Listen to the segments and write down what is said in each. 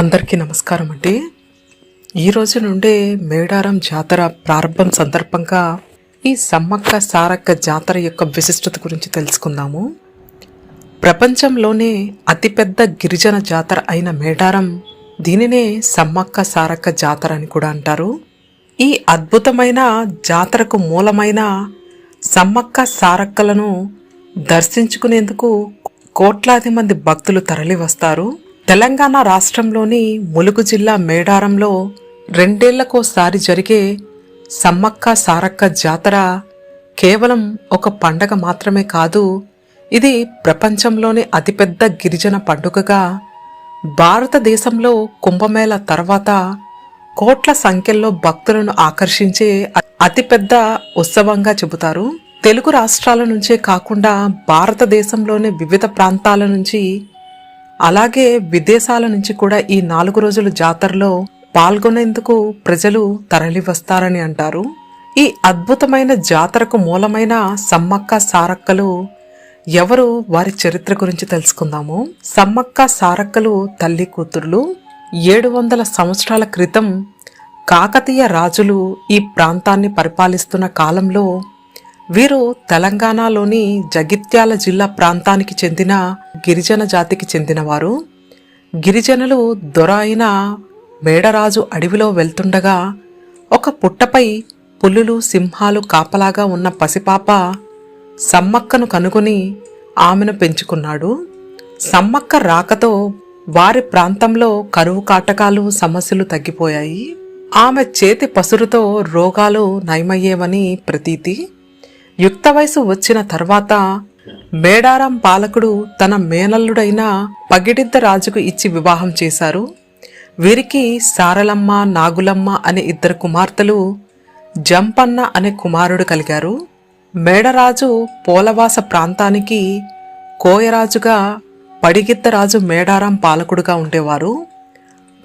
అందరికీ నమస్కారం అండి. ఈ రోజు నుండే మేడారం జాతర ప్రారంభం సందర్భంగా ఈ సమ్మక్క సారక్క జాతర యొక్క విశిష్టత గురించి తెలుసుకుందాము. ప్రపంచంలోనే అతిపెద్ద గిరిజన జాతర అయిన మేడారం దీనినే సమ్మక్క సారక్క జాతర అని కూడా అంటారు. ఈ అద్భుతమైన జాతరకు మూలమైన సమ్మక్క సారక్కలను దర్శించుకునేందుకు కోట్లాది మంది భక్తులు తరలి వస్తారు తెలంగాణ రాష్ట్రంలోని ములుగు జిల్లా మేడారంలో రెండేళ్ళకోసారి జరిగే సమ్మక్క సారక్క జాతర కేవలం ఒక పండగ మాత్రమే కాదు ఇది ప్రపంచంలోనే అతిపెద్ద గిరిజన పండుగగా భారతదేశంలో కుంభమేళ తర్వాత కోట్ల సంఖ్యలో భక్తులను ఆకర్షించే అతిపెద్ద ఉత్సవంగా చెబుతారు. తెలుగు రాష్ట్రాల నుంచే కాకుండా భారతదేశంలోని వివిధ ప్రాంతాల నుంచి అలాగే విదేశాల నుంచి కూడా ఈ నాలుగు రోజుల జాతరలో పాల్గొనేందుకు ప్రజలు తరలివస్తారని అంటారు. ఈ అద్భుతమైన జాతరకు మూలమైన సమ్మక్క సారక్కలు ఎవరు? వారి చరిత్ర గురించి తెలుసుకుందాము. సమ్మక్క సారక్కలు తల్లి కూతుర్లు. ఏడు వందల సంవత్సరాల క్రితం కాకతీయ రాజులు ఈ ప్రాంతాన్ని పరిపాలిస్తున్న కాలంలో వీరు తెలంగాణలోని జగిత్యాల జిల్లా ప్రాంతానికి చెందిన గిరిజన జాతికి చెందినవారు. గిరిజనులు దొర అయిన మేడరాజు అడవిలో వెళ్తుండగా ఒక పుట్టపై పులులు సింహాలు కాపలాగా ఉన్న పసిపాప సమ్మక్కను కనుగొని ఆమెను పెంచుకున్నాడు. సమ్మక్క రాకతో వారి ప్రాంతంలో కరువు కాటకాలు సమస్యలు తగ్గిపోయాయి. ఆమె చేతి పసురుతో రోగాలు నయమయ్యేవని ప్రతీతి. యుక్త వయసు వచ్చిన తర్వాత మేడారం పాలకుడు తన మేనల్లుడైన పగిడిద్ద రాజుకు ఇచ్చి వివాహం చేశారు. వీరికి సారలమ్మ నాగులమ్మ అనే ఇద్దరు కుమార్తెలు జంపన్న అనే కుమారుడు కలిగారు. మేడరాజు పోలవాస ప్రాంతానికి కోయరాజుగా పడిగిద్దరాజు మేడారం పాలకుడుగా ఉండేవారు.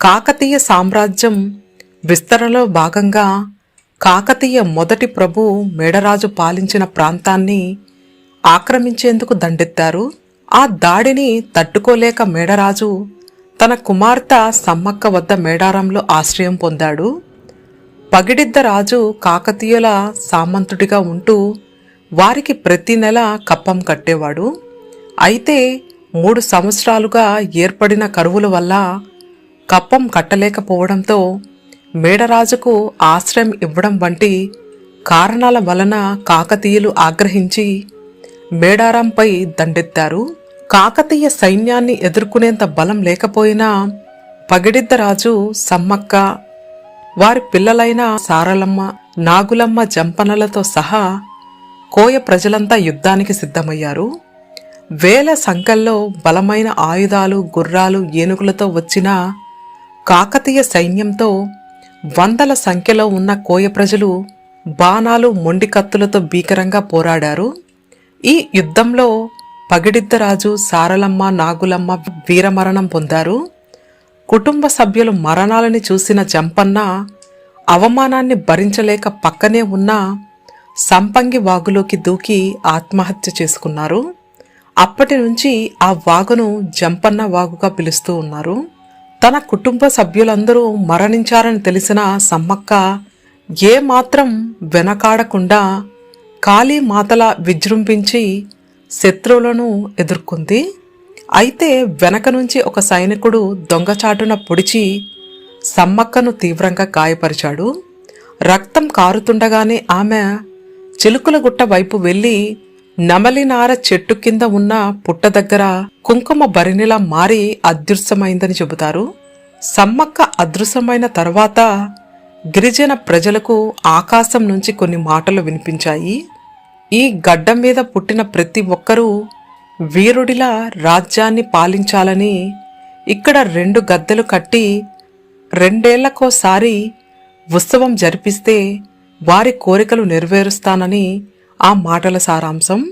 కాకతీయ సామ్రాజ్యం విస్తరణలో భాగంగా కాకతీయ మొదటి ప్రభు మేడరాజు పాలించిన ప్రాంతాన్ని ఆక్రమించేందుకు దండెత్తారు. ఆ దాడిని తట్టుకోలేక మేడరాజు తన కుమార్తె సమ్మక్క వద్ద మేడారంలో ఆశ్రయం పొందాడు. పగిడిద్ద రాజు కాకతీయుల సామంతుడిగా ఉంటూ వారికి ప్రతి నెల కప్పం కట్టేవాడు. అయితే మూడు సంవత్సరాలుగా ఏర్పడిన కరువుల వల్ల కప్పం కట్టలేకపోవడంతో మేడరాజుకు ఆశ్రయం ఇవ్వడం వంటి కారణాల వలన కాకతీయులు ఆగ్రహించి మేడారంపై దండెత్తారు. కాకతీయ సైన్యాన్ని ఎదుర్కొనేంత బలం లేకపోయినా పగిడిద్దరాజు సమ్మక్క వారి పిల్లలైన సారలమ్మ నాగులమ్మ జంపనలతో సహా కోయ ప్రజలంతా యుద్ధానికి సిద్ధమయ్యారు. వేల సంఖ్యల్లో బలమైన ఆయుధాలు గుర్రాలు ఏనుగులతో వచ్చిన కాకతీయ సైన్యంతో వందల సంఖ్యలో ఉన్న కోయ ప్రజలు బాణాలు మొండి కత్తులతో భీకరంగా పోరాడారు. ఈ యుద్ధంలో పగిడిద్దరాజు సారలమ్మ నాగులమ్మ వీరమరణం పొందారు. కుటుంబ సభ్యులు మరణాలని చూసిన జంపన్న అవమానాన్ని భరించలేక పక్కనే ఉన్న సంపంగి వాగులోకి దూకి ఆత్మహత్య చేసుకున్నారు. అప్పటి నుంచి ఆ వాగును జంపన్న వాగుగా పిలుస్తూ ఉన్నారు. తన కుటుంబ సభ్యులందరూ మరణించారని తెలిసిన సమ్మక్క ఏ మాత్రం వెనకాడకుండా కాళీ మాతల విజృంభించి శత్రువులను ఎదుర్కొంది. అయితే వెనక నుంచి ఒక సైనికుడు దొంగచాటున పొడిచి సమ్మక్కను తీవ్రంగా గాయపరిచాడు. రక్తం కారుతుండగానే ఆమె చిలుకుల గుట్ట వైపు వెళ్ళి నమలినార చెట్టు కింద ఉన్న పుట్ట దగ్గర కుంకుమ భరిణిలా మారి అదృశ్యమైందని చెబుతారు. సమ్మక్క అదృశ్యమైన తర్వాత గిరిజన ప్రజలకు ఆకాశం నుంచి కొన్ని మాటలు వినిపించాయి. ఈ గడ్డ మీద పుట్టిన ప్రతి ఒక్కరూ వీరుడిలా రాజ్యాన్ని పాలించాలని ఇక్కడ రెండు గద్దెలు కట్టి రెండేళ్ళకోసారి ఉత్సవం జరిపిస్తే వారి కోరికలు నెరవేరుస్తానని ఆ మాటల సారాంశం.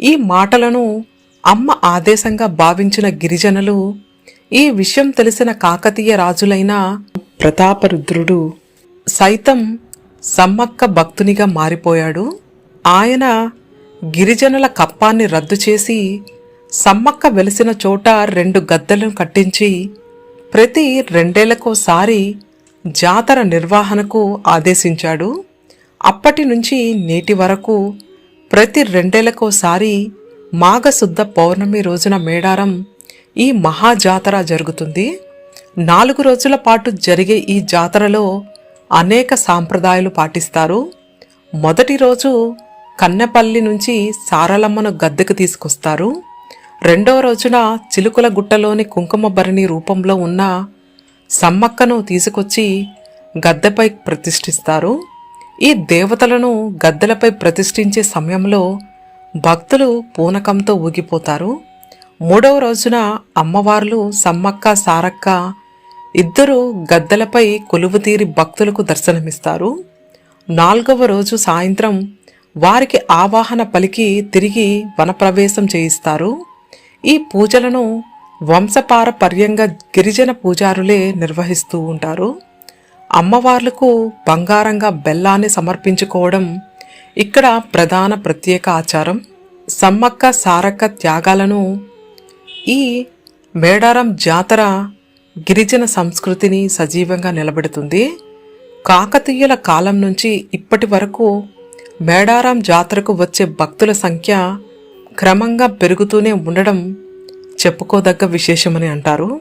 ఈ మాటలను అమ్మ ఆదేశంగా భావించిన గిరిజనులు ఈ విషయం తెలిసిన కాకతీయ రాజులైన ప్రతాపరుద్రుడు సైతం సమ్మక్క భక్తునిగా మారిపోయాడు. ఆయన గిరిజనుల కప్పాన్ని రద్దు చేసి సమ్మక్క వెలిసిన చోట రెండు గద్దెలను కట్టించి ప్రతి రెండేళ్ళకోసారి జాతర నిర్వహణకు ఆదేశించాడు. అప్పటి నుంచి నేటి వరకు ప్రతి రెండేళ్ళకోసారి మాఘశుద్ధ పౌర్ణమి రోజున మేడారం ఈ మహాజాతర జరుగుతుంది. నాలుగు రోజుల పాటు జరిగే ఈ జాతరలో అనేక సాంప్రదాయాలు పాటిస్తారు. మొదటి రోజు కన్నెపల్లి నుంచి సారలమ్మను గద్దెకు తీసుకొస్తారు. రెండవ రోజున చిలుకుల గుట్టలోని కుంకుమ భరణి రూపంలో ఉన్న సమ్మక్కను తీసుకొచ్చి గద్దెపై ప్రతిష్ఠిస్తారు. ఈ దేవతలను గద్దెలపై ప్రతిష్ఠించే సమయంలో భక్తులు పూనకంతో ఊగిపోతారు. మూడవ రోజున అమ్మవార్లు సమ్మక్క సారక్క ఇద్దరు గద్దెలపై కొలువుతీరి భక్తులకు దర్శనమిస్తారు. నాలుగవ రోజు సాయంత్రం వారికి ఆవాహన పలికి తిరిగి వనప్రవేశం చేయిస్తారు. ఈ పూజలను వంశపారపర్యంగా గిరిజన పూజారులే నిర్వహిస్తూ ఉంటారు. అమ్మవార్లకు బంగారంగా బెల్లాన్ని సమర్పించుకోవడం ఇక్కడ ప్రధాన ప్రత్యేక ఆచారం. సమ్మక్క సారక్క త్యాగాలను ఈ మేడారం జాతర గిరిజన సంస్కృతిని సజీవంగా నిలబెడుతుంది. కాకతీయుల కాలం నుంచి ఇప్పటి వరకు మేడారం జాతరకు వచ్చే భక్తుల సంఖ్య క్రమంగా పెరుగుతూనే ఉండడం చెప్పుకోదగ్గ విశేషమని అంటారు.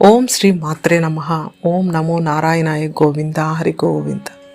ఓం శ్రీ మాత్రే నమ. ఓం నమో నారాయణాయ గోవింద. హరి గోవింద.